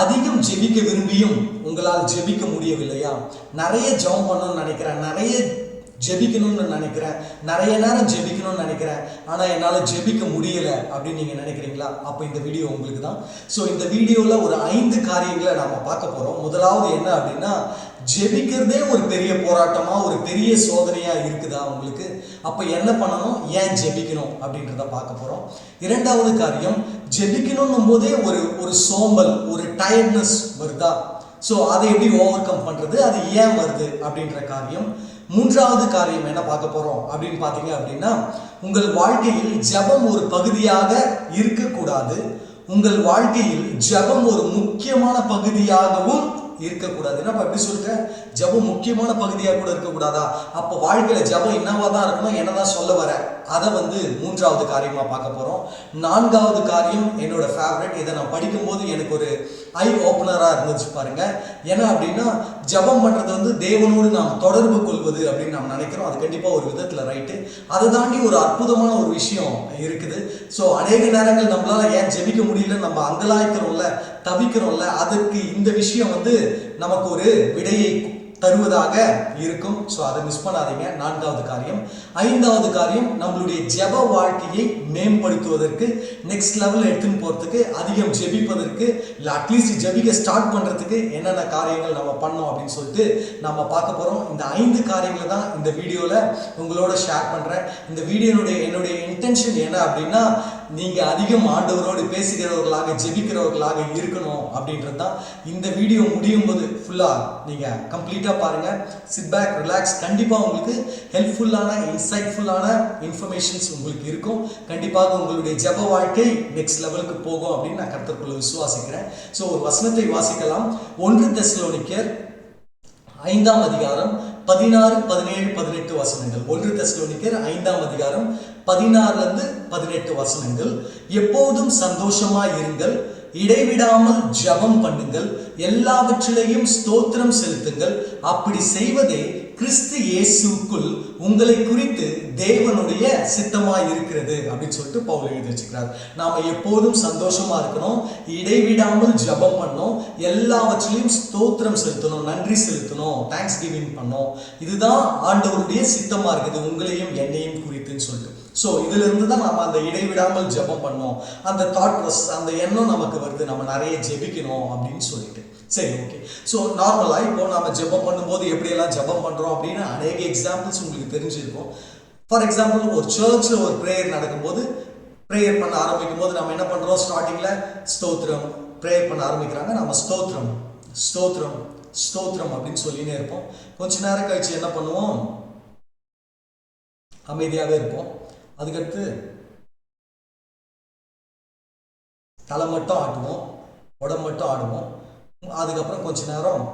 அதிகம் ஜெபிக்க விரும்பியும் உங்களால் ஜெபிக்க முடியவில்லையா? நிறைய ஜெபம் பண்ணணும்னு நினைக்கிறேன். நிறைய ஜெபிக்கணும்னு நினைக்கிறேன். நிறைய நேரம் ஜெபிக்கணும்னு நினைக்கிறேன். ஆனால் என்னால் ஜெபிக்க முடியல அப்படின்னு நீங்கள் நினைக்கிறீங்களா? அப்போ இந்த வீடியோ உங்களுக்கு தான். ஸோ இந்த வீடியோவில் ஒரு ஐந்து காரியங்களை நாம் பார்க்க போகிறோம் முதலாவது என்ன அப்படின்னா ஜெபிக்கிறதே ஒரு பெரிய போராட்டமாக ஒரு பெரிய சோதனையாக இருக்குதா உங்களுக்கு? அப்போ என்ன பண்ணணும்? ஏன் ஜெபிக்கணும் அப்படின்றத பார்க்க போகிறோம் இரண்டாவது காரியம் ஜெபிக்கணும் போதே ஒரு ஒரு சோம்பல் ஒரு டயர்ட்னஸ் வருதா? ஸோ அதை எப்படி ஓவர் கம் பண்ணுறது அது ஏன் வருது அப்படின்ற காரியம். மூன்றாவது காரியம் என்ன பார்க்க போகிறோம் அப்படின்னு பார்த்தீங்க அப்படின்னா உங்கள் வாழ்க்கையில் ஜெபம் ஒரு பகுதியாக இருக்கக்கூடாது. உங்கள் வாழ்க்கையில் ஜெபம் ஒரு முக்கியமான பகுதியாகவும் இருக்கக்கூடாது. என்னப்பா எப்படி சொல்லிட்டேன் ஜெபம் முக்கியமான பகுதியாக கூட இருக்கக்கூடாதா? அப்போ வாழ்க்கையில் ஜெபம் என்னவா தான் இருக்கணும் என்ன தான் சொல்ல வரேன் அதை வந்து மூன்றாவது காரியமாக பார்க்க போகிறோம் நான்காவது காரியம் என்னோட ஃபேவரட் இதை நான் படிக்கும்போது எனக்கு ஒரு ஐ ஓப்பனராக இருந்துச்சு பாருங்க. ஏன்னா அப்படின்னா ஜெபம் பண்ணுறது வந்து தேவனோடு நாம் தொடர்பு கொள்வது அப்படின்னு நாம் நினைக்கிறோம். அது கண்டிப்பாக ஒரு விதத்தில் ரைட்டு அதை தாண்டி ஒரு அற்புதமான ஒரு விஷயம் இருக்குது. ஸோ அநேக நேரங்கள் நம்மளால் ஏன் ஜெபிக்க முடியல? நம்ம அங்கலாய்க்கிறோம்ல தவிக்கிறோம்ல? அதற்கு இந்த விஷயம் வந்து நமக்கு ஒரு விடையை தருவதாக இருக்கும். ஸோ அதை மிஸ் பண்ணாதீங்க. நான்காவது காரியம். ஐந்தாவது காரியம் நம்மளுடைய ஜெப வாழ்க்கையை மேம்படுத்துவதற்கு நெக்ஸ்ட் லெவலில் எடுத்துன்னு போகிறதுக்கு அதிகம் ஜெபிப்பதற்கு இல்லை அட்லீஸ்ட் ஜெபிக்க ஸ்டார்ட் பண்ணுறதுக்கு என்னென்ன காரியங்கள் நம்ம பண்ணோம் அப்படின்னு சொல்லிட்டு நம்ம பார்க்க போகிறோம் இந்த ஐந்து காரியங்களை தான் இந்த வீடியோவில் உங்களோட ஷேர் பண்ணுறேன் இந்த வீடியோனுடைய என்னுடைய இன்டென்ஷன் என்ன அப்படின்னா நீங்கள் அதிகம் ஆண்டவரோடு பேசுகிறவர்களாக ஜெபிக்கிறவர்களாக இருக்கணும் அப்படின்றது தான் இந்த வீடியோ முடியும் போது ஃபுல்லாக நீங்கள் கம்ப்ளீட்டாக பாருங்கள் சிட் பேக் ரிலாக்ஸ் கண்டிப்பாக உங்களுக்கு ஹெல்ப்ஃபுல்லான இன்சைட்ஃபுல்லான இன்ஃபர்மேஷன்ஸ் உங்களுக்கு இருக்கும். கண்டிப்பாக உங்களுடைய ஜெப வாழ்க்கை நெக்ஸ்ட் லெவலுக்கு போகும் அப்படின்னு நான் கருத்துக்குள்ள விசுவாசிக்கிறேன். ஸோ ஒரு வசனத்தை வாசிக்கலாம். ஒன்று தெஸ்லோனிக்கர் ஐந்தாம் அதிகாரம் பதினாறு பதினேழு பதினெட்டு வசனங்கள். ஒன்று தெஸ்லோனிக்கர் ஐந்தாம் அதிகாரம் பதினாறுலேருந்து பதினெட்டு வசனங்கள். எப்போதும் சந்தோஷமாக இருங்கள். இடைவிடாமல் ஜெபம் பண்ணுங்கள். எல்லாவற்றிலையும் ஸ்தோத்திரம் செலுத்துங்கள். அப்படி செய்வதே கிறிஸ்து இயேசுக்குள் உங்களை குறித்து தேவனுடைய சித்தமாக இருக்கிறது அப்படின்னு சொல்லிட்டு பவுல் எழுதி வச்சுக்கிறார். நாம் எப்போதும் சந்தோஷமா இருக்கணும். இடைவிடாமல் ஜெபம் பண்ணோம் எல்லாவற்றிலையும் ஸ்தோத்திரம் செலுத்தணும். நன்றி செலுத்தணும். தேங்க்ஸ் கிவிங் பண்ணோம் இதுதான் ஆண்டவருடைய சித்தமாக இருக்குது. உங்களையும் என்னையும் குறித்துன்னு சொல்லிட்டு. ஸோ இதுல இருந்து தான் நம்ம அந்த இடைவிடாமல் ஜெபம் பண்ணோம். அந்த தாட் ப்ராசஸ் அந்த எண்ணம் நமக்கு வருது. நம்ம நிறைய ஜெபிக்கணும் அப்படின்னு சொல்லிட்டு. சரி ஓகே ஸோ நார்மலாக இப்போ நம்ம ஜெபம் பண்ணும்போது எப்படியெல்லாம் ஜெபம் பண்ணுறோம் அப்படின்னு அநேக எக்ஸாம்பிள்ஸ் உங்களுக்கு தெரிஞ்சிருக்கும். ஃபார் எக்ஸாம்பிள் ஒரு சர்ச்சில் ஒரு ப்ரேயர் நடக்கும்போது ப்ரேயர் பண்ண ஆரம்பிக்கும் போது நம்ம என்ன பண்ணுறோம் ஸ்டார்டிங்கில் ஸ்தோத்திரம் ப்ரேயர் பண்ண ஆரம்பிக்கிறாங்க. நம்ம ஸ்தோத்திரம் ஸ்தோத்திரம் ஸ்தோத்திரம் அப்படின்னு சொல்லினே இருப்போம். கொஞ்ச நேரம் கழிச்சு என்ன பண்ணுவோம்? அமைதியாகவே இருப்போம். அதுக்கடுத்து தலை மட்டும் ஆட்டுவோம் உடம்பு மட்டும் ஆடுவோம். அதுக்கப்புறம் கொஞ்ச நேரம்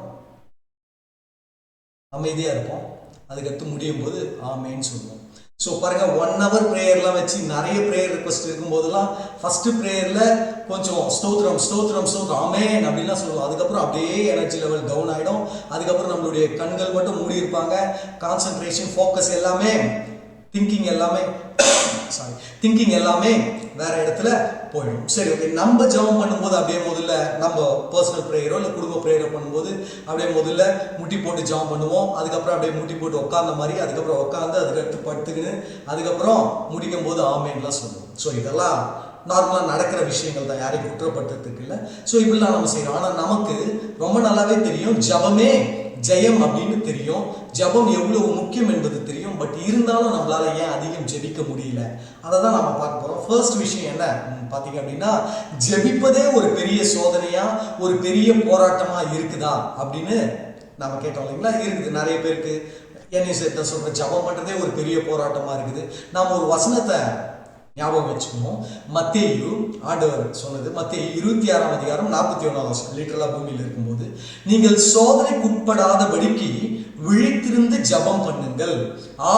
அமைதியாக இருப்போம். அதுக்கடுத்து முடியும் போது ஆமேன்னு சொல்லுவோம். ஸோ பாருங்க ஒன் ஹவர் ப்ரேயர்லாம் வச்சு நிறைய ப்ரேயர் ரிக்வஸ்ட் இருக்கும்போதெல்லாம் ஃபஸ்ட்டு ப்ரேயரில் கொஞ்சம் ஸ்தோத்திரம் ஸ்தோத்திரம் ஸ்தோத்திரம் ஆமேன் அப்படின்லாம் சொல்லுவோம். அதுக்கப்புறம் அப்படியே எனர்ஜி லெவல் டவுன் ஆகிடும் அதுக்கப்புறம் நம்மளுடைய கண்கள் மட்டும் மூடி இருப்பாங்க கான்சன்ட்ரேஷன் ஃபோக்கஸ் எல்லாமே திங்கிங் எல்லாமே சாரி திங்கிங் எல்லாமே வேற இடத்துல போயிடும். சரி ஓகே நம்ம ஜெபம் பண்ணும்போது அப்படியே முதல்ல நம்ம பர்சனல் ப்ரேயரோ இல்லை குடும்ப ப்ரேயரோ பண்ணும்போது அப்படியே முதல்ல முட்டி போட்டு ஜெபம் பண்ணுவோம். அதுக்கப்புறம் அப்படியே முட்டி போட்டு உட்காந்த மாதிரி அதுக்கப்புறம் உட்காந்து அதுக்கடுத்து படுத்துக்கின்னு அதுக்கப்புறம் முடிக்கும் போது ஆமேன்லாம் சொல்லுவோம். ஸோ இதெல்லாம் நார்மலாக நடக்கிற விஷயங்கள் தான். யாரையும் குற்றப்படுத்துறதுக்கு இல்லை. ஸோ இப்படிலாம் நம்ம செய்கிறோம் ஆனால் நமக்கு ரொம்ப நல்லாவே தெரியும் ஜபமே ஜெயம் அப்படின்னு தெரியும். ஜபம் எவ்வளவு முக்கியம் என்பது தெரியும். பட் இருந்தாலும் நம்மளால ஏன் அதிகம் ஜெபிக்க முடியல? அதை தான் நம்ம பார்க்க போகிறோம் ஃபர்ஸ்ட் விஷயம் என்ன? பார்த்தீங்க அப்படின்னா ஜெபிப்பதே ஒரு பெரிய சோதனையா ஒரு பெரிய போராட்டமா இருக்குதா அப்படின்னு நம்ம கேட்டோம் இல்லைங்களா? இருக்குது. நிறைய பேருக்கு என்ன சேர்த்த சொல்ற ஜபம் பண்ணுறதே ஒரு பெரிய போராட்டமா இருக்குது. நாம் ஒரு வசனத்தை ஞாபகம் வச்சுக்கணும். மத்தேயு ஆண்டவர் சொன்னது மத்திய இருபத்தி ஆறாம் அதிகாரம் நாற்பத்தி ஒன்றாம் வருஷம் லிட்டரலா பூமியில் இருக்கும்போது நீங்கள் சோதனைக்கு உட்படாதபடிக்கு விழித்திருந்து ஜபம் பண்ணுங்கள்.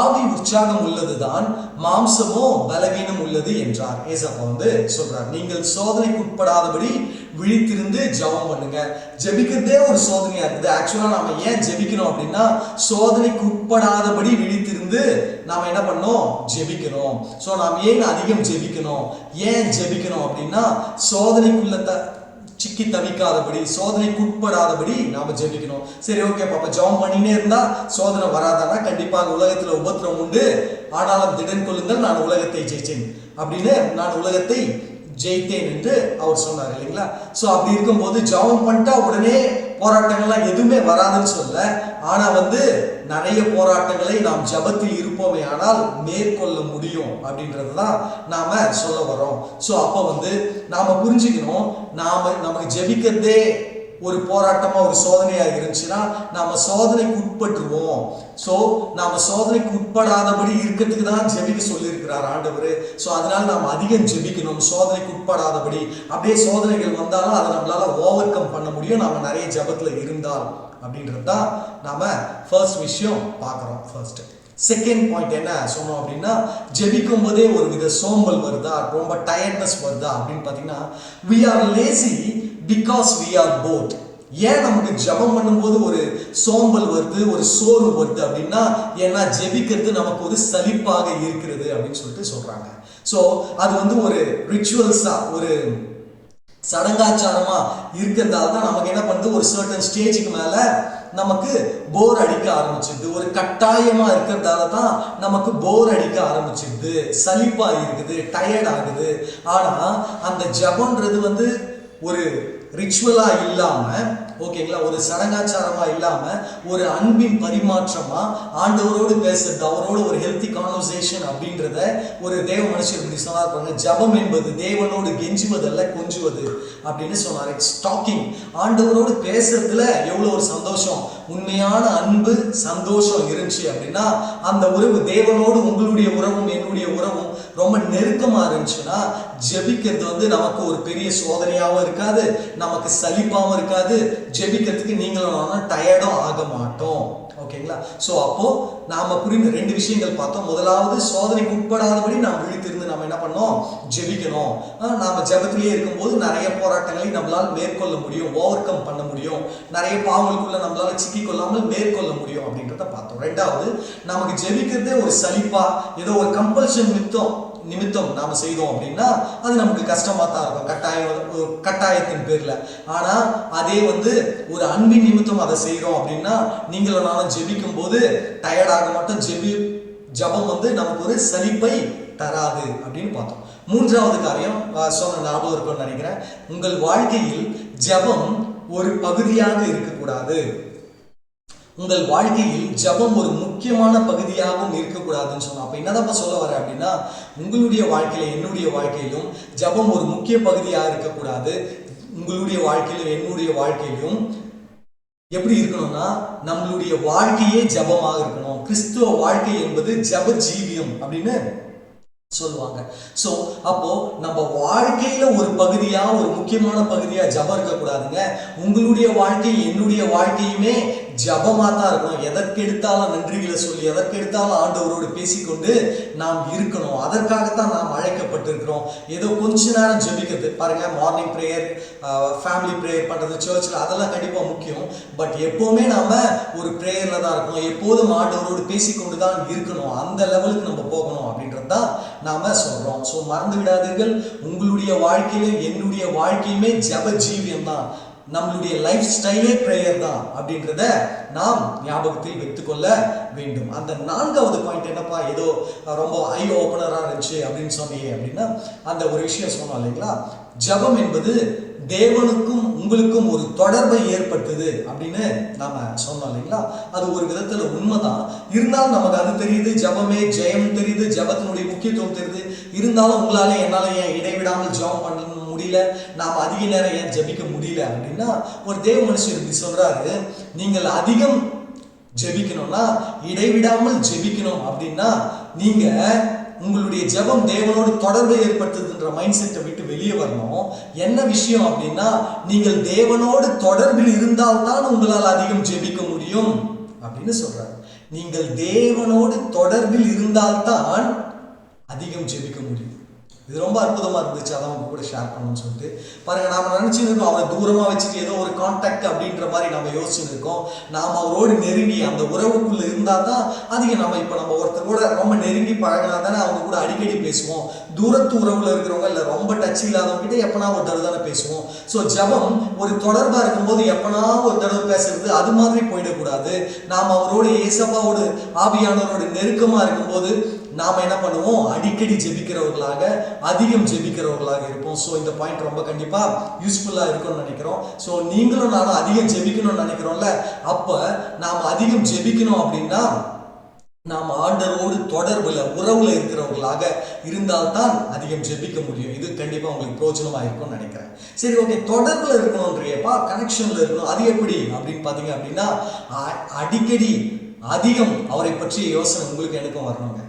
ஆவி உற்சாகம் உள்ளதுதான் மாம்சமோ பலவீனம் உள்ளது என்றார். ஏசப்பா வந்து சொல்றார் நீங்கள் சோதனைக்கு உட்படாதபடி விழித்திருந்து ஜபம் பண்ணுங்க. ஜெபிக்கிறதே ஒரு சோதனையா இருக்குது. ஆக்சுவலா நாம ஏன் ஜபிக்கணும் அப்படின்னா சோதனைக்கு உட்படாதபடி விழித்திருந்து நாம் என்ன பண்ணோம் ஜெபிக்கணும். ஸோ நாம் ஏன் அதிகம் ஜெபிக்கணும்? ஏன் ஜெபிக்கணும் அப்படின்னா சோதனைக்குள்ள த சிக்கி தவிக்காதபடி சோதனைக்கு உட்படாதபடி நாம ஜெபிக்கணும். சரி ஓகே பாப்பா ஜெபம் பண்ணினே இருந்தா சோதனை வராதானா கண்டிப்பாக உலகத்துல உபத்திரம் உண்டு. ஆனாலும் திடன் கொள்ளுங்கள் நான் உலகத்தை ஜெயிச்சேன் அப்படின்னு நான் உலகத்தை ஜெயித்தேன் என்று அவர் சொன்னார் இல்லைங்களா? ஸோ அப்படி இருக்கும்போது ஜெபம் பண்ணிட்டா உடனே போராட்டங்கள்லாம் எதுவுமே வராதுன்னு சொல்ல ஆனால் வந்து நிறைய போராட்டங்களை நாம் ஜபத்தில் இருப்போமே ஆனால் மேற்கொள்ள முடியும் அப்படின்றது தான் நாம் சொல்ல வரோம் ஸோ அப்போ வந்து நாம் புரிஞ்சுக்கணும் நாம் நமக்கு ஜெபிக்கிறதே ஒரு போராட்டமா ஒரு சோதனையா இருந்துச்சுன்னா நாம சோதனைக்கு உட்பட்டுருவோம். ஸோ நாம சோதனைக்கு உட்படாதபடி இருக்கிறதுக்கு தான் ஜெபிக்க சொல்லியிருக்கிறார் ஆண்டவர். ஸோ அதனால நாம் அதிகம் ஜெபிக்கணும் சோதனைக்கு உட்படாதபடி. அப்படியே சோதனைகள் வந்தாலும் அதை நம்மளால ஓவர் கம் பண்ண முடியும். நாம நிறைய ஜெபத்துல இருந்தால் அப்படின்றது தான் நாம ஃபர்ஸ்ட் விஷயம் பார்க்குறோம் ஃபர்ஸ்ட் செகண்ட் பாயிண்ட் என்ன சொன்னோம் அப்படின்னா ஜெபிக்கும் போதே ஒரு வித சோம்பல் வருதா? ரொம்ப டயர்ட்னஸ் வருதா? அப்படின்னு பார்த்தீங்கன்னா we are lazy because we are bored ஏன் நமக்கு ஜெபம் பண்ணும்போது ஒரு சோம்பல் வருது ஒரு சோர்வு வருது அப்படின்னா ஏன்னா ஜெபிக்கிறது நமக்கு ஒரு சலிப்பாக இருக்கிறது அப்படின்னு சொல்லிட்டு சொல்றாங்க. ஸோ அது வந்து ஒரு ரிச்சுவல்ஸா ஒரு சடங்காச்சாரமா இருக்கிறதால தான் நமக்கு என்ன பண்ணுது? ஒரு சர்டன் ஸ்டேஜுக்கு மேல நமக்கு போர் அடிக்க ஆரம்பிச்சிடுது. ஒரு கட்டாயமா இருக்கிறதால தான் நமக்கு போர் அடிக்க ஆரம்பிச்சிடுது. சலிப்பா இருக்குது டயர்ட் ஆகுது. ஆனா அந்த ஜபன்றது வந்து ஒரு ரிச்சுவலா இல்லாம ஓகேங்களா ஒரு சடங்காச்சாரமா இல்லாம ஒரு அன்பின் பரிமாற்றமா ஆண்டவரோடு பேசுறது அவரோட ஒரு ஹெல்த்தி கான்வர்சேஷன் அப்படின்றத ஒரு தேவ மனுஷர் இப்படி சொன்னார் பாருங்க ஜபம் என்பது தேவனோடு கெஞ்சுவதல்ல கொஞ்சுவது அப்படின்னு சொன்னார். இட்ஸ் டாக்கிங் ஆண்டவரோடு பேசுறதுல எவ்வளோ ஒரு சந்தோஷம்? உண்மையான அன்பு சந்தோஷம் இருந்துச்சு அப்படின்னா அந்த உறவு தேவனோடு உங்களுடைய உறவும் என்னுடைய உறவும் ரொம்ப நெருக்கமாக இருந்துச்சுன்னா ஜெபிக்கிறது வந்து நமக்கு ஒரு பெரிய சோதனையாகவும் இருக்காது நமக்கு சலிப்பாகவும் இருக்காது. ஜெபிக்கிறதுக்கு நீங்களும் டயர்டும் ஆக மாட்டோம். ஓகேங்களா ஸோ அப்போ நாம புரிந்து ரெண்டு விஷயங்கள் பார்த்தோம். முதலாவது சோதனைக்கு உட்படாதபடி நாம் விழித்திருந்து நம்ம என்ன பண்ணோம்? ஜெபிக்கணும். நாம் நாம ஜெபத்திலேயே இருக்கும்போது நிறைய போராட்டங்களை நம்மளால் மேற்கொள்ள முடியும். ஓவர் கம் பண்ண முடியும். நிறைய பாவங்களுக்குள்ள நம்மளால சிக்கிக்கொள்ளாமல் மேற்கொள்ள முடியும் அப்படின்றத பார்த்தோம். ரெண்டாவது நமக்கு ஜெபிக்கிறதே ஒரு சலிப்பா ஏதோ ஒரு கம்பல்ஷன் மித்தம் நிமித்தம் நாம் செய்தோம் அப்படின்னா அது நமக்கு கஷ்டமாக தான் இருக்கும். கட்டாயம் ஒரு கட்டாயத்தின் பேரில். ஆனால் அதே வந்து ஒரு அன்பின் நிமித்தம் அதை செய்கிறோம் அப்படின்னா நீங்களும் நானும் ஜெபிக்கும் போது டயர்டாக மட்டும் ஜெபி ஜபம் வந்து நமக்கு ஒரு சலிப்பை தராது அப்படின்னு பார்த்தோம். மூன்றாவது காரியம் சொன்ன ஞாபகம் இருக்கும்னு நினைக்கிறேன். உங்கள் வாழ்க்கையில் ஜபம் ஒரு பகுதியாக இருக்கக்கூடாது. உங்கள் வாழ்க்கையில் ஜெபம் ஒரு முக்கியமான பகுதியாகவும் இருக்கக்கூடாதுன்னு சொன்னோம். அப்போ என்னதான் சொல்ல வரேன் அப்படின்னா உங்களுடைய வாழ்க்கையில என்னுடைய வாழ்க்கையிலும் ஜெபம் ஒரு முக்கிய பகுதியாக இருக்கக்கூடாது. உங்களுடைய வாழ்க்கையிலும் என்னுடைய வாழ்க்கையிலும் எப்படி இருக்கணும்னா நம்மளுடைய வாழ்க்கையே ஜெபமாக இருக்கணும். கிறிஸ்துவ வாழ்க்கை என்பது ஜெப ஜீவியம் அப்படின்னு சொல்லுவாங்க. ஸோ அப்போ நம்ம வாழ்க்கையில ஒரு பகுதியா ஒரு முக்கியமான பகுதியா ஜபம் இருக்கக்கூடாதுங்க. உங்களுடைய வாழ்க்கை என்னுடைய வாழ்க்கையுமே ஜபமாக தான் இருக்கணும். எதற்கு எடுத்தாலும் நன்றிகளை சொல்லி எதற்கு எடுத்தாலும் ஆண்டவரோடு பேசிக்கொண்டு நாம் இருக்கணும். அதற்காகத்தான் நாம் அழைக்கப்பட்டிருக்கிறோம். ஏதோ கொஞ்ச நேரம் ஜெபிக்கிறது. பாருங்க மார்னிங் ப்ரேயர் ஃபேமிலி ப்ரேயர் பண்ணுறது சர்ச்சில் அதெல்லாம் கண்டிப்பாக முக்கியம். பட் எப்போவுமே நாம் ஒரு ப்ரேயரில் தான் இருக்கணும். எப்போதும் ஆண்டவரோடு பேசிக்கொண்டு தான் இருக்கணும். அந்த லெவலுக்கு நம்ம போகணும் அப்படின்றது தான் நாம் சொல்கிறோம் ஸோ மறந்து விடாதீர்கள் உங்களுடைய வாழ்க்கையிலும் என்னுடைய வாழ்க்கையுமே ஜப ஜீவியம் தான் நம்மளுடைய லைஃப் ஸ்டைலே ப்ரேயர் தான் அப்படின்றத நாம் ஞாபகத்தில் வைத்துக்கொள்ள வேண்டும். அந்த நான்காவது பாயிண்ட் என்னப்பா? ஏதோ ரொம்ப ஐ ஓப்பனராக இருந்துச்சு அப்படின்னு சொன்னீங்க அப்படின்னா அந்த ஒரு விஷயம் சொன்னோம் இல்லைங்களா? ஜபம் என்பது தேவனுக்கும் உங்களுக்கும் ஒரு தொடர்பை ஏற்பட்டது அப்படின்னு நாம சொன்னோம் இல்லைங்களா? அது ஒரு விதத்துல உண்மைதான். இருந்தாலும் நமக்கு அது தெரியுது ஜபமே ஜெயம் தெரியுது ஜபத்தினுடைய முக்கியத்துவம் தெரியுது. இருந்தாலும் உங்களால என்னால ஏன் இடைவிடாமல் ஜபம் பண்ணணும் முடியல நாம் அதிக நேரம் ஏன் ஜெபிக்க முடியல அப்படின்னா ஒரு தேவ மனுஷன் இப்படி சொல்றாரு நீங்கள் அதிகம் ஜெபிக்கணும்னா இடைவிடாமல் ஜெபிக்கணும் அப்படின்னா நீங்க உங்களுடைய ஜெபம் தேவனோடு தொடர்பை ஏற்படுத்துதுன்ற மைண்ட் செட்டை விட்டு வெளியே வரணும். என்ன விஷயம் அப்படின்னா நீங்கள் தேவனோடு தொடர்பில் இருந்தால்தான் உங்களால் அதிகம் ஜெபிக்க முடியும் அப்படின்னு சொல்றாரு. நீங்கள் தேவனோடு தொடர்பில் இருந்தால்தான் அதிகம் ஜெபிக்க முடியும். இது ரொம்ப அற்புதமாக இருந்துச்சு. அதான் உங்க கூட ஷேர் பண்ணணும்னு சொல்லிட்டு. பாருங்கள் நாம நினச்சிருக்கோம் அவரை தூரமாக வச்சுட்டு ஏதோ ஒரு கான்டாக்ட் அப்படின்ற மாதிரி நம்ம யோசிச்சுருக்கோம் நாம் அவரோடு நெருங்கி அந்த உறவுக்குள்ளே இருந்தால் தான் அதிக நம்ம இப்போ நம்ம ஒருத்தர் கூட ரொம்ப நெருங்கி பழகினா தானே அவங்க கூட அடிக்கடி பேசுவோம். தூரத்து உறவில் இருக்கிறவங்க இல்லை ரொம்ப டச் இல்லாதவங்ககிட்ட எப்போனா எப்பனா ஒரு தடவை தானே பேசுவோம். ஸோ ஜெபம் ஒரு தொடர்பாக இருக்கும்போது எப்பனா ஒரு தடவை பேசுறது அது மாதிரி போயிடக்கூடாது. நாம் அவரோட ஏசப்பாவோடு ஆவியானவரோட நெருக்கமாக இருக்கும்போது நாம் என்ன பண்ணுவோம்? அடிக்கடி ஜெபிக்கிறவர்களாக அதிகம் ஜெபிக்கிறவர்களாக இருப்போம். ஸோ இந்த பாயிண்ட் ரொம்ப கண்டிப்பாக யூஸ்ஃபுல்லாக இருக்கும்னு நினைக்கிறோம். ஸோ நீங்களும் நானும் அதிகம் ஜெபிக்கணும்னு நினைக்கிறோம்ல? அப்போ நாம் அதிகம் ஜெபிக்கணும் அப்படின்னா நாம் ஆண்டரோடு தொடர்பில் உறவில் இருக்கிறவர்களாக இருந்தால்தான் அதிகம் ஜெபிக்க முடியும். இது கண்டிப்பாக உங்களுக்கு பிரோஜனமாக இருக்கும்னு நினைக்கிறேன். சரி ஓகே தொடர்பில் இருக்கணும்ன்றியப்பா கனெக்ஷனில் இருக்கணும். அது எப்படி அப்படின்னு பார்த்தீங்க அப்படின்னா அடிக்கடி அதிகம் அவரை பற்றிய யோசனை உங்களுக்கு எனக்கும் வரணுங்க.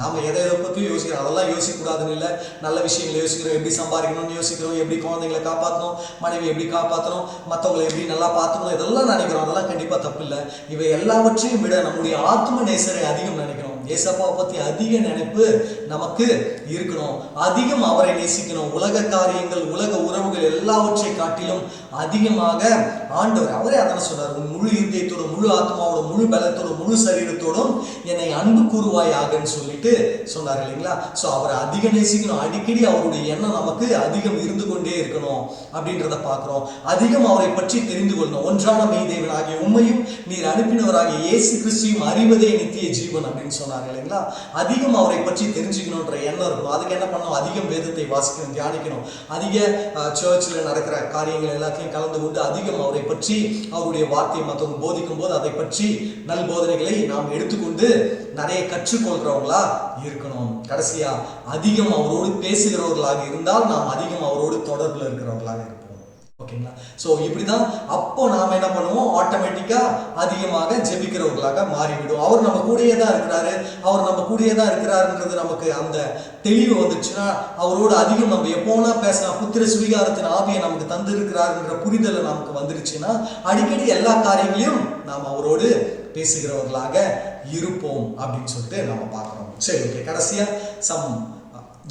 நாம எதை எதை பற்றியும் யோசிக்கிறோம் அதெல்லாம் யோசிக்கக்கூடாதுன்னு இல்லை. நல்ல விஷயங்களை யோசிக்கிறோம். எப்படி சம்பாதிக்கணும்னு யோசிக்கிறோம். எப்படி குழந்தைங்களை காப்பாற்றணும். மனைவி எப்படி காப்பாற்றணும். மற்றவங்களை எப்படி நல்லா பார்த்துக்கணும். இதெல்லாம் நினைக்கிறோம். அதெல்லாம் கண்டிப்பாக தப்பு இல்லை. இவை எல்லாவற்றையும் விட நம்முடைய ஆத்ம நேசரை அதிகம் நினைக்கிறோம். ஏசப்பாவை பற்றி அதிக நினைப்பு நமக்கு இருக்கணும். அதிகம் அவரை நேசிக்கணும். உலக காரியங்கள் உலக உறவுகள் எல்லாவற்றை காட்டிலும் அதிகமாக ஆண்டவர் அவரே அதான சொன்னார் உன் முழு இருதயத்தோட முழு ஆத்மாவோட முழு பலத்தோட முழு சரீரத்தோடும் என்னை அன்பு கூறுவாயாகன்னு சொல்லிட்டு சொன்னார் இல்லைங்களா? ஸோ அவரை அதிக நேசிக்கணும். அடிக்கடி அவருடைய எண்ணம் நமக்கு அதிகம் இருந்து கொண்டே இருக்கணும் அப்படின்றத பார்க்குறோம். அதிகம் அவரை பற்றி தெரிந்து கொள்ளணும். ஒன்றான மெய்தேவனாகிய உண்மையும் நீர் அனுப்பினவராகிய இயேசு கிறிஸ்துவையும் அறிவதே நித்திய ஜீவன் அப்படின்னு சொன்னார். இல்லைங்களா? அதிகம் அவரை பற்றி தெரிஞ்சுக்கணுன்ற எண்ணம் இருக்கும். அதுக்கு என்ன பண்ணணும்? அதிகம் வேதத்தை வாசிக்கணும் தியானிக்கணும். அதிக சர்ச்சில் நடக்கிற காரியங்கள் எல்லாத்தையும் கலந்து கொண்டு அதிகம் அவரை பற்றி அவருடைய வார்த்தையை மற்றவங்க போதிக்கும் போது அதை பற்றி நல் போதனைகளை நாம் எடுத்துக்கொண்டு நிறைய கற்றுக்கொள்கிறவங்களா இருக்கணும். கடைசியா அதிகம் அவரோடு பேசுகிறவர்களாக இருந்தால் நாம் அதிகம் அவரோடு தொடர்பில் இருக்கிறவர்களாக இருப்போம். ஓகேங்களா? ஸோ இப்படி தான் அப்போ நாம் என்ன பண்ணுவோம்? ஆட்டோமேட்டிக்காக அதிகமாக ஜெபிக்கிறவர்களாக மாறிவிடும் அவர் நம்ம கூடயே தான் இருக்கிறாரு. அவர் நம்ம கூடயே தான் இருக்கிறாருன்றது நமக்கு அந்த தெளிவு வந்துச்சுன்னா அவரோடு அதிகம் நம்ம எப்போனா பேசலாம் புத்திர சுவீகாரத்தின் ஆவியை நமக்கு தந்திருக்கிறாருன்ற புரிதலை நமக்கு வந்துருச்சுன்னா அடிக்கடி எல்லா காரியங்களையும் நாம் அவரோடு பேசுகிறவர்களாக இருப்போம் அப்படின்னு சொல்லிட்டு நம்ம பார்க்குறோம். சரி ஓகே கடைசியாக சம்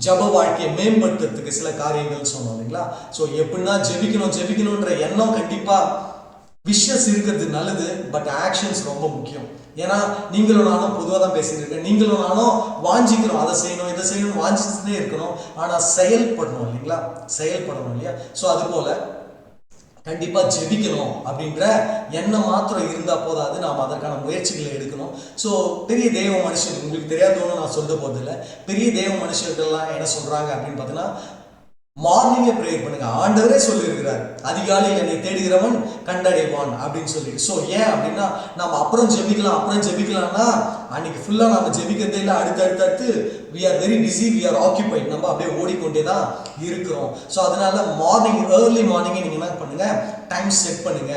ஜப வாழ்க்கையை மேம்படுத்துறதுக்கு சில காரியங்கள் சொன்னோம் இல்லைங்களா? ஸோ எப்படின்னா ஜெபிக்கணும் ஜெபிக்கணுன்ற எண்ணம் கண்டிப்பாக விஷஸ் இருக்கிறது நல்லது பட் ஆக்ஷன்ஸ் ரொம்ப முக்கியம். ஏன்னா நீங்களும் நானும் பொதுவாக தான் பேசிட்டு இருக்கேன். நீங்களும் நானும் வாஞ்சிக்கிறோம் அதை செய்யணும் இதை செய்யணும் வாஞ்சிச்சுட்டே இருக்கணும். ஆனால் செயல்படணும் இல்லைங்களா? செயல்படணும் இல்லையா? ஸோ அது போல் கண்டிப்பாக ஜெபிக்கணும் அப்படின்ற எண்ணம் மாத்திரம் இருந்தால் போதாது நாம் அதற்கான முயற்சிகளை எடுக்கணும். ஸோ பெரிய தெய்வ மனுஷன் உங்களுக்கு தெரியாதவன்னு நான் சொல்ல போதில்லை பெரிய தெய்வ மனுஷர்கள்லாம் என்ன சொல்கிறாங்க அப்படின்னு பார்த்தீங்கன்னா மார்னிங்கே ப்ரேயர் பண்ணுங்க. ஆண்டவரே சொல்லியிருக்கிறார். அதிகாலையில் என்னை தேடுகிறவன் கண்டடைவான் அப்படின்னு சொல்லிட்டு. ஸோ ஏன் அப்படின்னா நம்ம அப்புறம் ஜெபிக்கலாம் அப்புறம் ஜெபிக்கலாம்னா அன்னைக்கு ஃபுல்லாக நம்ம ஜெபிக்கிறதே இல்லை. அடுத்து அடுத்து அடுத்து we are very busy we are occupied நம்ம அப்படியே ஓடிக்கொண்டே தான் இருக்கிறோம். ஸோ அதனால மார்னிங் ஏர்லி மார்னிங்கே நீங்கள் என்ன பண்ணுங்க டைம் செட் பண்ணுங்க.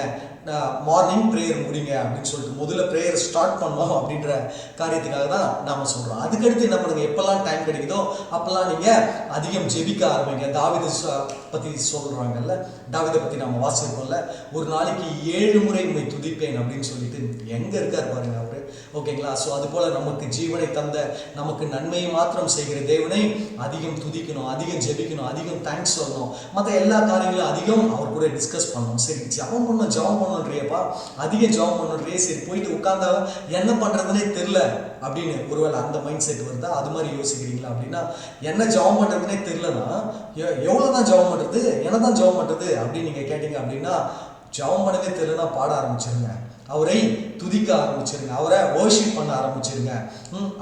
மார்னிங் ப்ரேயர் முடிங்க அப்படின்னு சொல்லிட்டு முதல்ல ப்ரேயர் ஸ்டார்ட் பண்ணோம் அப்படின்ற காரியத்துக்காக தான் நாம் சொல்கிறோம் அதுக்கடுத்து என்ன பண்ணுங்க? எப்போல்லாம் டைம் கிடைக்குதோ அப்போல்லாம் நீங்கள் அதிகம் ஜெபிக்க ஆரம்பிங்க. தாவித பற்றி சொல்கிறாங்கல்ல தாவிதை பற்றி நம்ம வாசிப்போம்ல. ஒரு நாளைக்கு ஏழு முறை உண்மை துதிப்பேன் அப்படின்னு சொல்லிட்டு எங்கே இருக்காரு பாருங்க அவர்? ஓகேங்களா? ஸோ அது போல் நமக்கு ஜீவனை தந்த நமக்கு நன்மையை மாத்திரம் செய்கிற தேவனை அதிகம் துதிக்கணும் அதிகம் ஜெபிக்கணும் அதிகம் தேங்க்ஸ் சொல்லணும். மற்ற எல்லா காரியங்களும் அதிகம் அவர் கூட டிஸ்கஸ் பண்ணணும். சரி ஜபம் பண்ணணும் ஜபம் பண்ணணுன்றியப்பா அதிகம் ஜபம் பண்ணணுன்றியே சரி போயிட்டு உட்காந்தா என்ன பண்ணுறதுனே தெரில அப்படின்னு ஒருவேளை அந்த மைண்ட் செட் வருதா? அது மாதிரி யோசிக்கிறீங்களா அப்படின்னா என்ன ஜபம் பண்ணுறதுனே தெரிலனா எவ்வளோ தான் ஜபம் பண்ணுறது என்ன தான் ஜபம் பண்ணுறது அப்படின்னு நீங்கள் கேட்டீங்க அப்படின்னா ஜபம் பண்ணவே தெரிலனா பாட ஆரம்பிச்சிருங்க. அவரை துதிக்க ஆரம்பிச்சிருங்க. அவரை வர்ஷிப் பண்ண ஆரம்பிச்சிருங்க.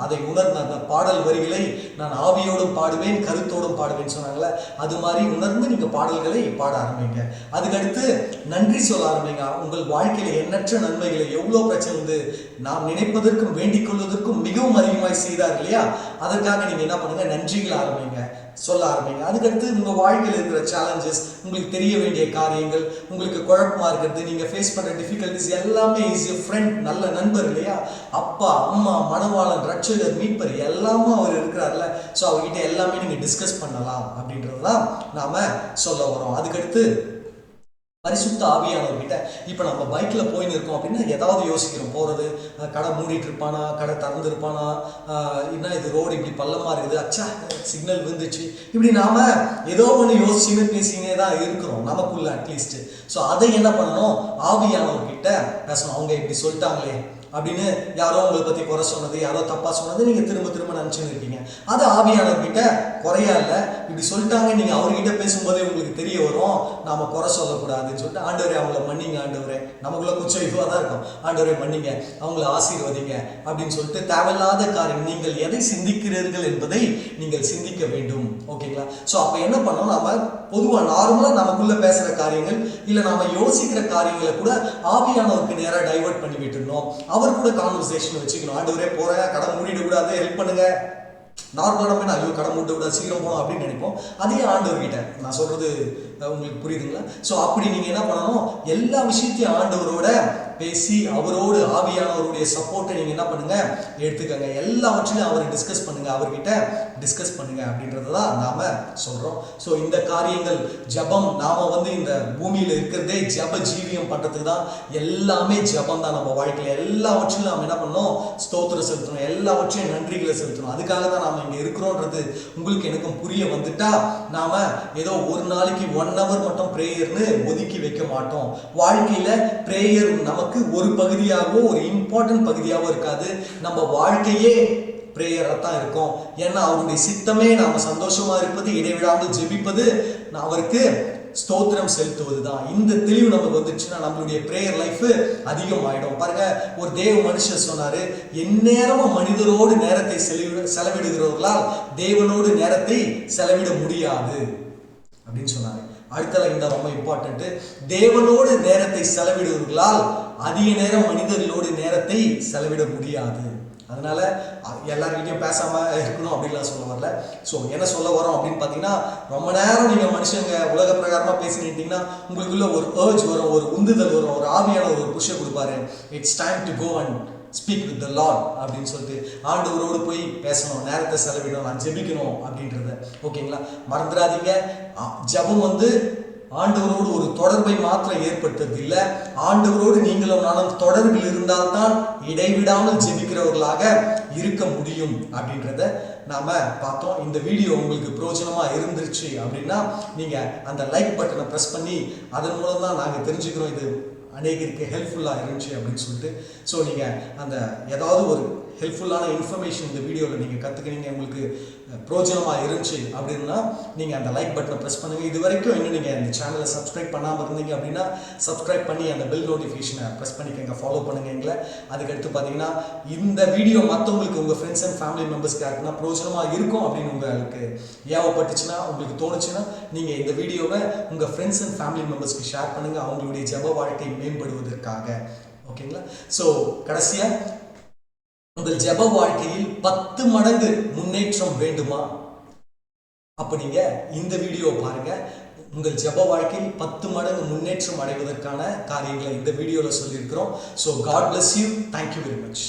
அதை உணர்ந்த அந்த பாடல் வரிகளை நான் ஆவியோடும் பாடுவேன் கருத்தோடும் பாடுவேன்னு சொன்னாங்களே அது மாதிரி உணர்ந்து நீங்கள் பாடல்களை பாட ஆரம்பிங்க. அதுக்கடுத்து நன்றி சொல்ல ஆரம்பிங்க. உங்கள் வாழ்க்கையில் எண்ணற்ற நன்மைகளை எவ்வளோ பிரச்சனை வந்து நாம் நினைப்பதற்கும் வேண்டிக் கொள்வதற்கும் மிகவும் அதிகமாய் செய்தார் இல்லையா? அதற்காக நீங்கள் என்ன பண்ணுங்க நன்றிகள் ஆரம்பிங்க சொல்ல ஆரம்பிங்க. அதுக்கடுத்து உங்கள் வாழ்க்கையில் இருக்கிற சேலஞ்சஸ் உங்களுக்கு தெரிய வேண்டிய காரியங்கள் உங்களுக்கு குழப்பமா இருக்கிறது நீங்கள் ஃபேஸ் பண்ணுற டிஃபிகல்டிஸ் எல்லாமே இஸ் எ ஃப்ரெண்ட் நல்ல நண்பர் இல்லையா? அப்பா அம்மா மனவாளன் ரட்சகர் மீட்பர் எல்லாமே அவர் இருக்கிறார்ல. ஸோ அவர்கிட்ட எல்லாமே நீங்கள் டிஸ்கஸ் பண்ணலாம் அப்படின்றது தான் நாம் சொல்ல வரோம். அதுக்கடுத்து பரிசுத்த ஆவியானவர்கிட்ட இப்போ நம்ம பைக்கில் போயின்னு இருக்கோம் அப்படின்னா ஏதாவது யோசிக்கிறோம். போகிறது கடை மூடிட்டு இருப்பானா கடை திறந்து இருப்பானா என்ன இது ரோடு இப்படி பள்ளமாக இருக்குது அச்சா சிக்னல் விழுந்துச்சு. இப்படி நாம் ஏதோ ஒன்று யோசிச்சுன்னு பேசினே தான் இருக்கிறோம் நமக்குள்ள அட்லீஸ்ட் ஸோ அதை என்ன பண்ணணும்? ஆவியானவர்கிட்ட பேசணும். அவங்க இப்படி சொல்லிட்டாங்களே அப்படின்னு யாரோ உங்களை பற்றி குறை சொன்னது யாரோ தப்பாக சொன்னது நீங்கள் திரும்ப திரும்ப நினச்சின்னு இருக்கீங்க. அது ஆவியானவர்கிட்ட குறையா இல்லை இப்படி சொல்லிட்டாங்க நீங்கள் அவர்கிட்ட பேசும்போதே உங்களுக்கு தெரிய வரும் நாம் குறை சொல்லக்கூடாதுன்னு சொல்லிட்டு ஆண்டவரே அவங்கள மன்னிங்க ஆண்டவரே. நமக்குள்ள கொஞ்சம் இதுவாக தான் இருக்கும். ஆண்டவரே மன்னிங்க அவங்கள ஆசீர்வதிங்க அப்படின்னு சொல்லிட்டு தேவையில்லாத காரியம். நீங்கள் எதை சிந்திக்கிறீர்கள் என்பதை நீங்கள் சிந்திக்க வேண்டும். ஓகேங்களா? ஸோ அப்போ என்ன பண்ணோம் நம்ம பொதுவாக நார்மலாக நமக்குள்ளே பேசுகிற காரியங்கள் இல்லை நம்ம யோசிக்கிற காரியங்களை கூட ஆவியானவருக்கு நேராக டைவர்ட் பண்ணி விட்டுருந்தோம் அவர் கூட கான்வர்சேஷன் வச்சுக்கணும். ஆண்டவரே போகிறேன் கடை மூடிடக்கூடாது ஹெல்ப் பண்ணுங்கள் நார்மலாக நம்ம ஐயோ கடன் மூட்டை விட சீக்கிரம் போகணும் அப்படின்னு நினைப்போம். அதே ஆண்டவர்கிட்ட நான் சொல்றது உங்களுக்கு புரியுதுங்களா? ஸோ அப்படி நீங்கள் என்ன பண்ணணும்? எல்லா விஷயத்தையும் ஆண்டவரோட பேசி அவரோடு ஆவியானவருடைய சப்போர்ட்டை நீங்கள் என்ன பண்ணுங்க? எடுத்துக்கங்க. எல்லாவற்றிலும் அவரை டிஸ்கஸ் பண்ணுங்க. அவர்கிட்ட டிஸ்கஸ் பண்ணுங்க அப்படின்றத தான் நாம சொல்றோம். ஸோ இந்த காரியங்கள் ஜெபம் நாம வந்து இந்த பூமியில் இருக்கிறதே ஜப ஜீவியம் பண்றதுக்கு தான் எல்லாமே ஜெபம் தான் நம்ம வாழ்க்கையில். எல்லாவற்றிலும் நாம் என்ன பண்ணோம் ஸ்தோத்திரம் செலுத்தணும். எல்லாவற்றையும் நன்றிகளை செலுத்தணும். அதுக்காக தான் நாம இங்க இருக்கிறோன்றது உங்களுக்கு எனக்கும் புரிய வந்துட்டா நாம ஏதோ ஒரு நாளைக்கு ஒன் ஹவர் மட்டும் ப்ரேயர்னு ஒதுக்கி வைக்க மாட்டோம். வாழ்க்கையில ப்ரேயர் நமக்கு ஒரு பகுதியாகவோ ஒரு இம்பார்ட்டன்ட் பகுதியாகவோ இருக்காது. நம்ம வாழ்க்கையே ப்ரேயராக தான் இருக்கும். ஏன்னா அவருடைய சித்தமே நாம் சந்தோஷமாக இருப்பது இடைவிடாமல் ஜெபிப்பது நான் அவருக்கு ஸ்தோத்திரம் செலுத்துவது தான் இந்த தெளிவு நமக்கு வந்துச்சுன்னா நம்மளுடைய ப்ரேயர் லைஃப் அதிகமாயிடும். பாருங்க ஒரு தேவ மனுஷர் சொன்னார் எந்நேரமும் மனிதரோடு நேரத்தை செலவிட செலவிடுகிறவர்களால் தேவனோடு நேரத்தை செலவிட முடியாது. அப்படின்னு சொன்னாங்க அடுத்த லைன் தான் ரொம்ப இம்பார்ட்டன்ட்டு தேவனோடு நேரத்தை செலவிடுவர்களால் அதிக நேரம் மனிதர்களோடு நேரத்தை செலவிட முடியாது. அதனால எல்லாருக்கிட்டையும் பேசாம இருக்கணும் அப்படின்லாம் சொல்ல வரல. ஸோ என்ன சொல்ல வரோம் அப்படின்னு பார்த்தீங்கன்னா ரொம்ப நேரம் நீங்க மனுஷங்க உலக பிரகாரமா பேசினீங்கன்னா உங்களுக்குள்ள ஒரு ஏர்ஜ் வரும் ஒரு உந்துதல் வரும் ஒரு ஆவியான ஒரு புஷை கொடுப்பாரு. It's time to go and speak with the Lord அப்படின்னு சொல்லிட்டு ஆண்டவரோடு போய் பேசணும் நேரத்தை செலவிடணும் நான் ஜெபிக்கணும் அப்படின்றத. ஓகேங்களா? மறந்துடாதீங்க. ஜபம் வந்து ஆண்டவரோடு ஒரு தொடர்பை மாத்திரம் ஏற்படுத்துறது இல்லை ஆண்டவரோடு நீங்களும் நானும் தொடர்பில் இருந்தால்தான் இடைவிடாமல் ஜெபிக்கிறவர்களாக இருக்க முடியும் அப்படின்றத நாம பார்த்தோம். இந்த வீடியோ உங்களுக்கு பிரயோஜனமா இருந்துருச்சு அப்படின்னா நீங்க அந்த லைக் பட்டனை ப்ரெஸ் பண்ணி அதன் மூலம் தான் நாங்கள் தெரிஞ்சுக்கிறோம். இது அநேகருக்கு ஹெல்ப்ஃபுல்லாக இருந்துச்சு அப்படின்னு சொல்லிட்டு. ஸோ நீங்கள் அந்த ஏதாவது ஒரு ஹெல்ப்ஃபுல்லான இன்ஃபர்மேஷன் இந்த வீடியோவில் நீங்கள் கற்றுக்கினீங்க உங்களுக்கு பிரோஜனமாக இருந்துச்சு அப்படின்னா நீங்கள் அந்த லைக் பட்டனை ப்ரெஸ் பண்ணுங்கள் இது வரைக்கும் இன்னும் நீங்கள் இந்த சேனலை சப்ஸ்கிரைப் பண்ணாமல் இருந்தீங்க அப்படின்னா சப்ஸ்கிரைப் பண்ணி அந்த பெல் நோட்டிஃபிகேஷனை ப்ரெஸ் பண்ணிக்கோங்க. ஃபாலோ பண்ணுங்கள் எங்களை. அதுக்கடுத்து பார்த்தீங்கன்னா இந்த வீடியோ மற்றவங்களுக்கு உங்கள் ஃப்ரெண்ட்ஸ் அண்ட் ஃபேமிலி மெம்பர்ஸ்க்கு யாருக்குன்னா பிரோஜனமாக இருக்கும் அப்படின்னு உங்களுக்கு ஏவப்பட்டுச்சுன்னா உங்களுக்கு தோணுச்சுன்னா நீங்கள் இந்த வீடியோவை உங்கள் ஃப்ரெண்ட்ஸ் அண்ட் ஃபேமிலி மெம்பர்ஸ்க்கு ஷேர் பண்ணுங்கள் அவங்களுடைய ஜப வாழ்க்கை மேம்படுவதற்காக. ஓகேங்களா ஸோ கடைசியாக உங்கள் ஜெப வாழ்க்கையில் பத்து மடங்கு முன்னேற்றம் வேண்டுமா? அப்ப நீங்க இந்த வீடியோ பாருங்க. உங்கள் ஜெப வாழ்க்கையில் பத்து மடங்கு முன்னேற்றம் அடைவதற்கான காரியங்களை இந்த வீடியோல சொல்லியிருக்கிறோம். So God bless you thank you very much